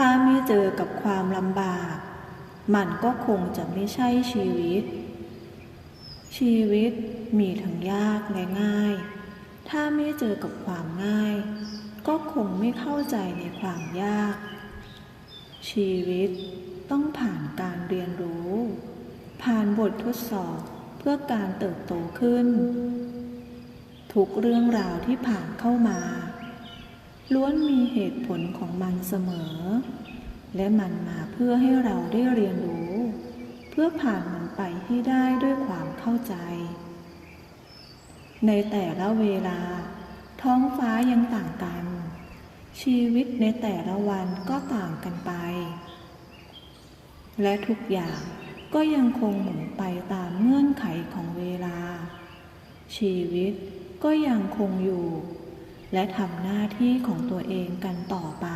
ถ้าไม่เจอกับความลำบาก มันก็คงจะไม่ใช่ชีวิต ชีวิตมีทั้งยากและง่าย ถ้าไม่เจอกับความง่าย ก็คงไม่เข้าใจในความยาก ชีวิตต้องผ่านการเรียนรู้ ผ่านบททดสอบเพื่อการเติบโตขึ้น ทุกเรื่องราวที่ผ่านเข้ามา ล้วนมีเหตุผลของมันเสมอ และมันมาเพื่อให้เราได้เรียนรู้ เพื่อผ่านมันไปให้ได้ด้วยความเข้าใจ ในแต่ละเวลา ท้องฟ้ายังต่างกัน ชีวิตในแต่ละวันก็ต่างกันไป และทุกอย่างก็ยังคงหมุนไปตามเงื่อนไขของเวลา ชีวิตก็ยังคงอยู่ และทำหน้าที่ของตัวเองกันต่อไป